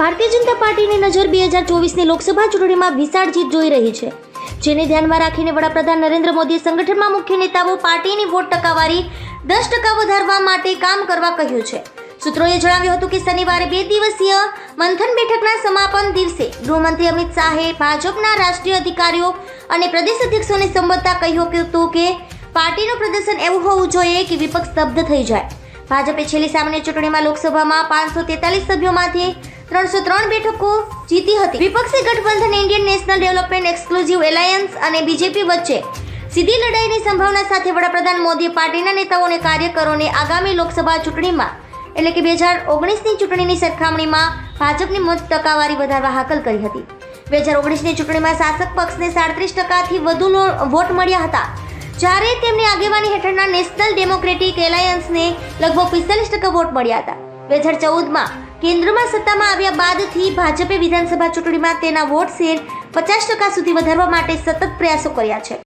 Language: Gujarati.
ભારતીય જનતા પાર્ટીની નજર બે હજાર ચોવીસની લોકસભા ચૂંટણીમાં વિશાળ જીત જોઈ રહી છે, જેને ધ્યાનમાં રાખીને વડાપ્રધાન નરેન્દ્ર મોદીએ સંગઠનમાં મુખ્ય નેતાઓ પાર્ટીની વોટ ટકાવારી દસ ટકા વધારવા માટે કામ કરવા કહ્યું છે. સૂત્રોએ જણાવ્યું હતું કે શનિવારે બે દિવસીય મંથન બેઠકના સમાપન દિવસે ગૃહમંત્રી અમિત શાહે ભાજપના રાષ્ટ્રીય અધિકારીઓ અને પ્રદેશ અધ્યક્ષોને સંબોધતા કહ્યું હતું કે પાર્ટીનું પ્રદર્શન એવું હોવું જોઈએ કે વિપક્ષ સ્તબ્ધ થઈ જાય. ભાજપે છેલ્લી સામાન્ય ચૂંટણીમાં લોકસભામાં પાંચસો તેતાલીસ સભ્યોમાંથી ત્રણસો ત્રણ બેઠકો જીતી હતી. વિપક્ષી ગઠબંધન Indian national developmental exclusive alliance અને બીજેપી વચ્ચે સીધી લડાઈની સંભાવના સાથે વડાપ્રધાન મોદીએ પાર્ટીના નેતાઓને કાર્યકરોને આગામી લોકસભા ચૂંટણીમાં, એટલે કે બે હજાર ઓગણીસની ચૂંટણીની સરખામણીમાં ભાજપની મત ટકાવારી વધારવા હાકલ કરી હતી. બે હજાર ઓગણીસની ચૂંટણીમાં શાસક પક્ષને સાડત્રીસ ટકાથી વધુ વોટ મળ્યા હતા. જ્યારે તેમની આગેવાની હેઠળના નેશનલ ડેમોક્રેટિક એલાયન્સને લગભગ પિસ્તાલીસ ટકા વોટ મળ્યા હતા. બે હજાર ચૌદમાં કેન્દ્રમાં સત્તામાં આવ્યા બાદથી ભાજપે વિધાનસભા ચૂંટણીમાં તેના વોટ શેર પચાસ ટકા સુધી વધારવા માટે સતત પ્રયાસો કર્યા છે.